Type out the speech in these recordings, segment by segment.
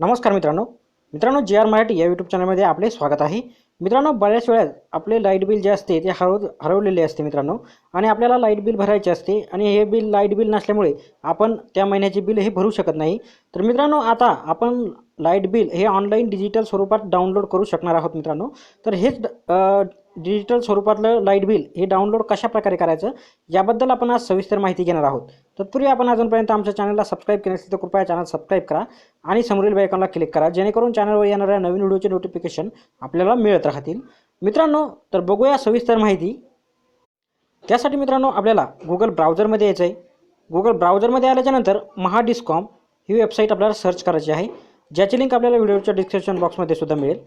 नमस्कार मित्रांनो. मित्रांनो जे आर मराठी या यूट्यूब चॅनलमध्ये आपले स्वागत आहे. मित्रांनो बऱ्याच वेळेस आपले लाइट बिल जे असते ते हरव हरवलेले असते मित्रांनो. आणि आपल्याला लाइट बिल भरायचे असते आणि हे बिल लाइट बिल नसल्यामुळे आपण त्या महिन्याचे बिल हे भरू शकत नाही. तर मित्रांनो आता आपण लाइट बिल हे ऑनलाईन डिजिटल स्वरूपात डाउनलोड करू शकणार आहोत मित्रांनो. तर हेच डिजिटल स्वरूपातलं लाइट बिल हे डाउनलोड कशा प्रकारे करायचं याबद्दल आपण आज सविस्तर माहिती घेणार आहोत. तत्पूर्वी आपण अजूनपर्यंत आमच्या चॅनलला सबस्क्राईब केले असेल तर कृपया चॅनल सबस्क्राईब करा आणि समोरील बायकॉनला क्लिक करा जेणेकरून चॅनलवर येणाऱ्या नवीन व्हिडिओचे नोटिफिकेशन आपल्याला मिळत राहतील. मित्रांनो तर बघूया सविस्तर माहिती. त्यासाठी मित्रांनो आपल्याला गुगल ब्राउझरमध्ये यायचं आहे गुगल ब्राउझरमध्ये आल्याच्यानंतर महाडिस्कॉम ही वेबसाईट आपल्याला सर्च करायची आहे ज्याची लिंक आपल्याला व्हिडिओच्या डिस्क्रिप्शन बॉक्समध्ये सुद्धा मिळेल.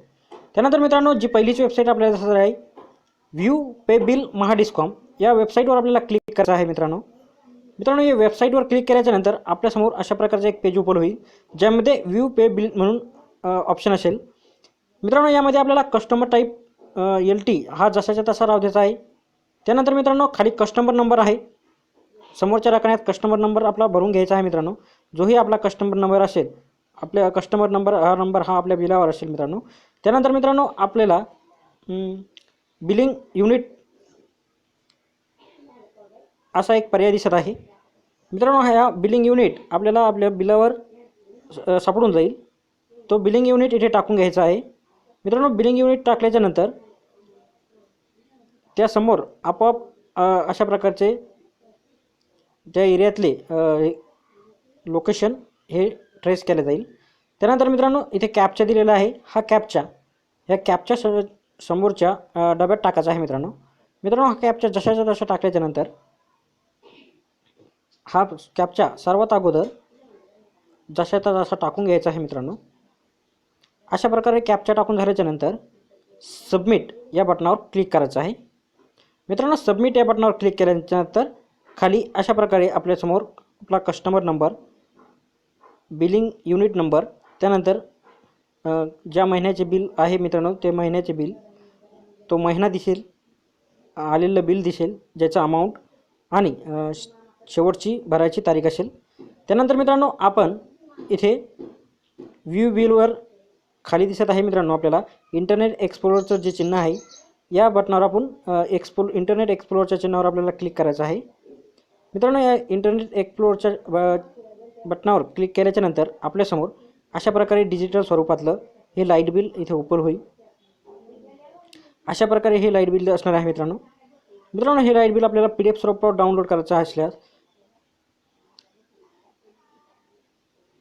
त्यानंतर मित्रांनो जी पहिलीची वेबसाईट आपल्याला आहे व्ह्यू पे बिल महाडिस्कॉम या वेबसाईटवर आपल्याला क्लिक करायचं आहे मित्रांनो. मित्रांनो या वेबसाईटवर क्लिक केल्याच्यानंतर आपल्यासमोर अशा प्रकारचं एक पेज ओपन होईल ज्यामध्ये व्ह्यू पे बिल म्हणून ऑप्शन असेल. मित्रांनो यामध्ये आपल्याला कस्टमर टाईप एल टी हा जसाच्या तसा राव द्यायचा आहे. त्यानंतर मित्रांनो खाली कस्टमर नंबर आहे. समोरच्या रकान्यात कस्टमर नंबर आपला भरून घ्यायचा आहे मित्रांनो. जोही आपला कस्टमर नंबर असेल. आपल्या कस्टमर नंबर हा नंबर हा आपल्या बिलावर असेल मित्रांनो. त्यानंतर मित्रांनो आपल्याला बिलिंग युनिट असा एक पर्याय दिसत आहे. मित्रांनो ह्या बिलिंग युनिट आपल्याला आपल्या बिलावर सापडून जाईल. तो बिलिंग युनिट इथे टाकून घ्यायचा आहे. मित्रांनो बिलिंग युनिट टाकल्याच्यानंतर त्यासमोर आपोआप अशा प्रकारचे त्या एरियातले लोकेशन हे ट्रेस केलं जाईल. त्यानंतर मित्रांनो इथे कॅपचा दिलेला आहे. हा कॅपचा ह्या कॅपच्या स समोरच्या डब्यात टाकायचा आहे मित्रांनो. मित्रांनो हा कॅपचा जशाच्या जशा टाकल्याच्यानंतर हा कॅपचा सर्वात अगोदर जशाचा जसा टाकून घ्यायचा आहे मित्रांनो. अशा प्रकारे कॅपचा टाकून झाल्याच्यानंतर सबमिट या बटनावर क्लिक करायचं आहे. मित्रांनो सबमिट या बटनावर क्लिक केल्यानंतर खाली अशा प्रकारे आपल्यासमोर आपला customer number billing unit number त्यानंतर ज्या महिन्याचे बिल आहे मित्रांनो ते महिन्याचे बिल तो महिना दिसेल आलेलं बिल दिसेल ज्याचं अमाऊंट आणि श- शेवटची भरायची तारीख असेल. त्यानंतर मित्रांनो आपण इथे व्ह्यू बिलवर खाली दिसत आहे मित्रांनो आपल्याला. इंटरनेट एक्सप्लोरचं जे चिन्ह आहे या बटनावर आपण एक्सप्लो इंटरनेट एक्सप्लोरच्या चिन्हावर आपल्याला क्लिक करायचं आहे. मित्रांनो या इंटरनेट एक्सप्लोरच्या ब बटनावर क्लिक केल्याच्यानंतर आपल्यासमोर अशा प्रकारे डिजिटल स्वरूपातलं हे लाइट बिल इथे ओपन होईल. अशा प्रकारे हे लाइट बिल असणार आहे मित्रांनो. मित्रांनो हे लाइट बिल आपल्याला पी डी एफ स्वरूपावर डाउनलोड करायचं असल्यास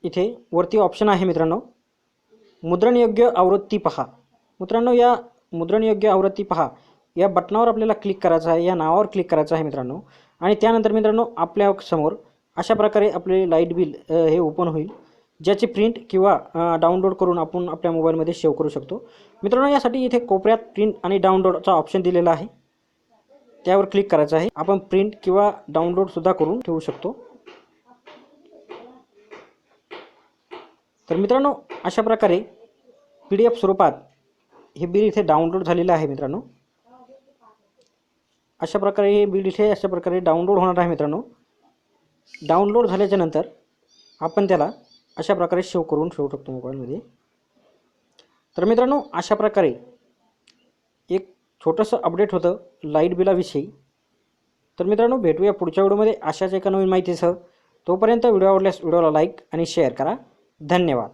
इथे वरती ऑप्शन आहे मित्रांनो. मुद्रणयोग्य आवृत्ती पहा. मित्रांनो या मुद्रणयोग्य आवृत्ती पहा. या बटनावर आपल्याला क्लिक करायचं आहे या नावावर क्लिक करायचं आहे मित्रांनो. आणि त्यानंतर मित्रांनो आपल्यासमोर अशा प्रकारे आपले लाइट बिल हे ओपन होईल. ज्याची प्रिंट किंवा डाउनलोड करून आपण आपल्या मोबाईलमध्ये सेव्ह करू शकतो. मित्रांनो यासाठी इथे कोपऱ्यात प्रिंट आणि डाउनलोडचा ऑप्शन दिलेला आहे. त्यावर क्लिक करायचं आहे. आपण प्रिंट किंवा डाउनलोडसुद्धा करून ठेवू शकतो. तर मित्रांनो अशा प्रकारे पी डी एफ स्वरूपात हे बिल इथे डाउनलोड झालेलं आहे मित्रांनो. अशा प्रकारे हे बिल इथे अशा प्रकारे डाउनलोड होणार आहे मित्रांनो. डाउनलोड झाल्याच्यानंतर आपण त्याला अशा प्रकारे सेव्ह करून ठेवू शकतो मोबाईलमध्ये तर मित्रांनो अशा प्रकारे एक छोटंसं अपडेट होतं लाइट बिलाविषयी तर मित्रांनो भेटूया पुढच्या व्हिडिओमध्ये अशाच एका नवीन माहितीसह तोपर्यंत व्हिडिओ आवडल्यास व्हिडिओला लाईक आणि शेअर करा. धन्यवाद.